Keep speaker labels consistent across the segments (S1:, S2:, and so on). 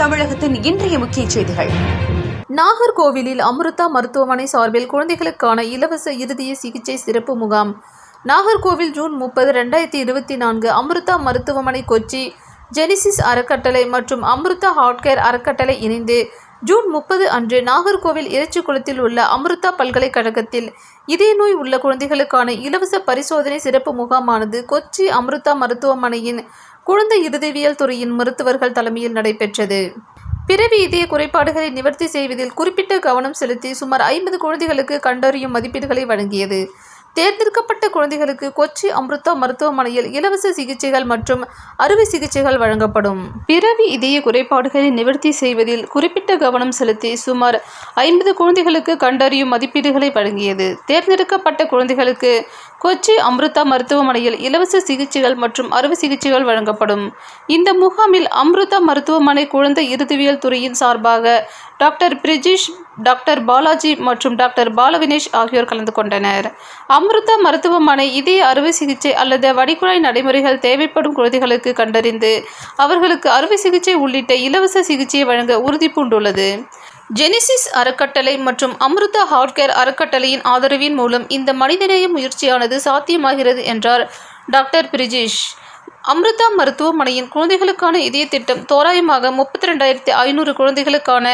S1: தமிழகத்தின் இன்றைய முக்கிய செய்திகள். நாகர்கோவிலில் அமிர்தா மருத்துவமனை சார்பில் குழந்தைகளுக்கான இலவச இருதய சிகிச்சை சிறப்பு முகாம். நாகர்கோவில் ஜூன் முப்பது ரெண்டாயிரத்தி இருபத்தி நான்கு அமிர்தா மருத்துவமனை கொச்சி ஜெனிசிஸ் அறக்கட்டளை மற்றும் அமிர்தா ஹாட்கேர் அறக்கட்டளை இணைந்து ஜூன் முப்பது அன்று நாகர்கோவில் இறைச்சிக்குளத்தில் உள்ள அமிர்தா பல்கலைக்கழகத்தில் இதய நோய் உள்ள குழந்தைகளுக்கான இலவச பரிசோதனை சிறப்பு முகாமானது கொச்சி அமிர்தா மருத்துவமனையின் குழந்தை இருதயவியல் துறையின் மருத்துவர்கள் தலைமையில் நடைபெற்றது. பிறவி இதய குறைபாடுகளை நிவர்த்தி செய்வதில் குறிப்பிட்ட கவனம் செலுத்தி சுமார் ஐம்பது குழந்தைகளுக்கு கண்டறியும் மதிப்பீடுகளை வழங்கியது. தேர்ந்தெடுக்கப்பட்ட குழந்தைகளுக்கு கொச்சி அமிர்தா மருத்துவமனையில் இலவச சிகிச்சைகள் மற்றும் அறுவை சிகிச்சைகள் வழங்கப்படும். பிறவி இதய குறைபாடுகளை நிவர்த்தி செய்வதில் குறிப்பிட்ட கவனம் செலுத்தி சுமார் ஐம்பது குழந்தைகளுக்கு கண்டறியும் மதிப்பீடுகளை வழங்கியது. தேர்ந்தெடுக்கப்பட்ட குழந்தைகளுக்கு கொச்சி அம்ருதா மருத்துவமனையில் இலவச சிகிச்சைகள் மற்றும் அறுவை சிகிச்சைகள் வழங்கப்படும். இந்த முகாமில் அம்ருதா மருத்துவமனை குழந்தை இருதவியல் துறையின் சார்பாக டாக்டர் பிரிஜிஷ் டாக்டர் பாலாஜி மற்றும் டாக்டர் பாலவினேஷ் ஆகியோர் கலந்து கொண்டனர். அமிர்தா மருத்துவமனை இதய அறுவை சிகிச்சை அல்லது வடிகுழாய் நடைமுறைகள் தேவைப்படும் குழந்தைகளுக்கு கண்டறிந்து அவர்களுக்கு அறுவை சிகிச்சை உள்ளிட்ட இலவச சிகிச்சையை வழங்க உறுதி பூண்டுள்ளது ஜெனிசிஸ் அறக்கட்டளை மற்றும் அமிர்தா ஹார்ட்கேர் அறக்கட்டளையின் ஆதரவின் மூலம் இந்த மனிதநேய முயற்சியானது சாத்தியமாகிறது என்றார் டாக்டர் பிரிஜேஷ். அமிர்தா மருத்துவமனையின் குழந்தைகளுக்கான இதய திட்டம் தோராயமாக முப்பத்தி ரெண்டாயிரத்தி ஐநூறு குழந்தைகளுக்கான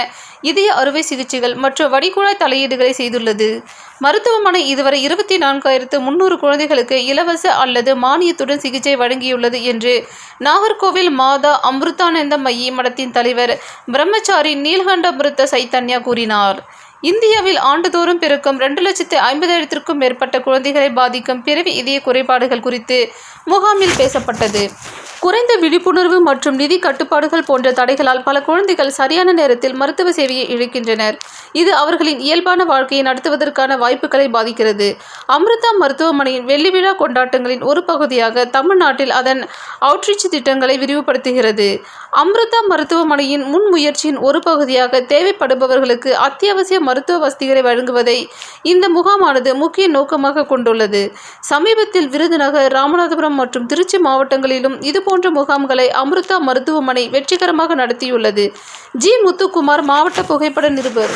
S1: இதய அறுவை சிகிச்சைகள் மற்றும் வடிகுழாய் தலையீடுகளை செய்துள்ளது. மருத்துவமனை இதுவரை இருபத்தி நான்காயிரத்து முன்னூறு குழந்தைகளுக்கு இலவச அல்லது மானியத்துடன் சிகிச்சை வழங்கியுள்ளது என்று நாகர்கோவில் மாதா அமிர்தானந்த மைய மடத்தின் தலைவர் பிரம்மச்சாரி நீல்கண்டமிருத்த சைத்தன்யா கூறினார். இந்தியாவில் ஆண்டுதோறும் பிறக்கும் ரெண்டு லட்சத்து ஐம்பதாயிரத்திற்கும் மேற்பட்ட குழந்தைகளை பாதிக்கும் பிறவி இதய குறைபாடுகள் குறித்து முகாமில் பேசப்பட்டது. குறைந்த விழிப்புணர்வு மற்றும் நிதி கட்டுப்பாடுகள் போன்ற தடைகளால் பல குழந்தைகள் சரியான நேரத்தில் மருத்துவ சேவையை இழக்கின்றனர். இது அவர்களின் இயல்பான வாழ்க்கையை நடத்துவதற்கான வாய்ப்புகளை பாதிக்கிறது. அமிர்தா மருத்துவமனையின் வெள்ளி விழா கொண்டாட்டங்களின் ஒரு பகுதியாக தமிழ்நாட்டில் அதன் அவுட்ரீச் திட்டங்களை விரிவுபடுத்துகிறது. அமிர்தா மருத்துவமனையின் முன்முயற்சியின் ஒரு பகுதியாக தேவைப்படுபவர்களுக்கு அத்தியாவசிய மருத்துவ வசதிகளை வழங்குவதை இந்த முகாமானது முக்கிய நோக்கமாக கொண்டுள்ளது. சமீபத்தில் விருதுநகர் ராமநாதபுரம் மற்றும் திருச்சி மாவட்டங்களிலும் இதுபோன்ற முகாம்களை அமிர்தா மருத்துவமனை வெற்றிகரமாக நடத்தியுள்ளது. ஜி. முத்துக்குமார் மாவட்ட புகைப்பட நிருபர்.